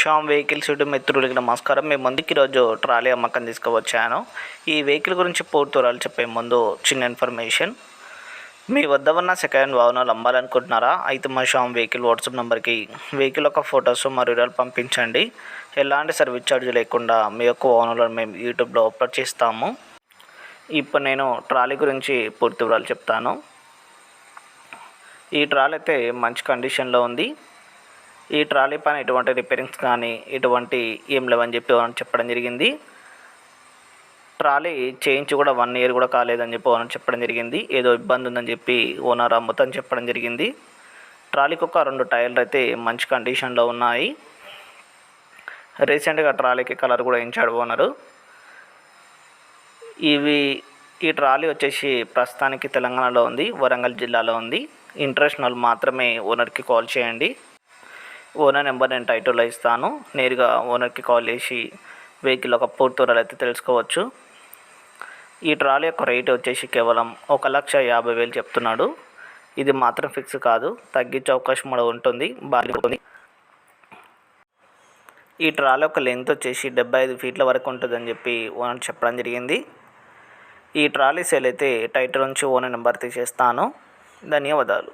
Shyam vehicles YouTube మిత్రులకి నమస్కారం. మేము ముందుకు ఈరోజు ట్రాలీ అమ్మకం తీసుకువచ్చాను. ఈ వెహికల్ గురించి పూర్తి వివరాలు చెప్పే ముందు చిన్న ఇన్ఫర్మేషన్. మీ వద్ద ఉన్న సెకండ్ వాహనాలు అమ్మాలనుకుంటున్నారా? అయితే మా షామ్ వెహికల్ వాట్సాప్ నెంబర్కి వెహికల్ యొక్క ఫొటోస్ మరియు వివరాలు పంపించండి. ఎలాంటి సర్వీస్ ఛార్జ్ లేకుండా మీ యొక్క వాహనాలను మేము యూట్యూబ్లో అప్లోడ్ చేస్తాము. ఇప్పుడు నేను ట్రాలీ గురించి పూర్తి వివరాలు చెప్తాను. ఈ ట్రాలీ అయితే మంచి కండిషన్లో ఉంది. ఈ ట్రాలీ పైన ఎటువంటి రిపేరింగ్స్ కానీ ఎటువంటి ఏం లేవని చెప్పి చెప్పడం జరిగింది. ట్రాలీ చేయించి కూడా వన్ ఇయర్ కూడా కాలేదని చెప్పి ఓనర్ చెప్పడం జరిగింది. ఏదో ఇబ్బంది ఉందని చెప్పి ఓనర్ అమ్ముతని చెప్పడం జరిగింది. ట్రాలీకి ఒక రెండు టైర్లు అయితే మంచి కండిషన్లో ఉన్నాయి. రీసెంట్గా ట్రాలీకి కలర్ కూడా వేయించాడు ఓనరు. ఇవి ఈ ట్రాలీ వచ్చేసి ప్రస్తుతానికి తెలంగాణలో ఉంది వరంగల్ జిల్లాలో ఉంది. ఇంటర్నేషనల్ మాత్రమే ఓనర్కి కాల్ చేయండి. ఓనర్ నెంబర్ నేను టైటిల్లో ఇస్తాను. నేరుగా ఓనర్కి కాల్ చేసి వెహికల్ ఒక పూర్తి వివరాలు అయితే తెలుసుకోవచ్చు. ఈ ట్రాలీ యొక్క రేట్ వచ్చేసి కేవలం ఒక లక్ష యాభై వేలు చెప్తున్నాడు. ఇది మాత్రం ఫిక్స్ కాదు. తగ్గించే అవకాశం కూడా ఉంటుంది. బాగా ఈ ట్రాలీ యొక్క లెంత్ వచ్చేసి డెబ్బై ఐదు ఫీట్ల వరకు ఉంటుందని చెప్పి ఓనర్ చెప్పడం జరిగింది. ఈ ట్రాలీ సేల్ అయితే టైటిల్ నుంచి ఓనర్ నెంబర్ తీసేస్తాను. ధన్యవాదాలు.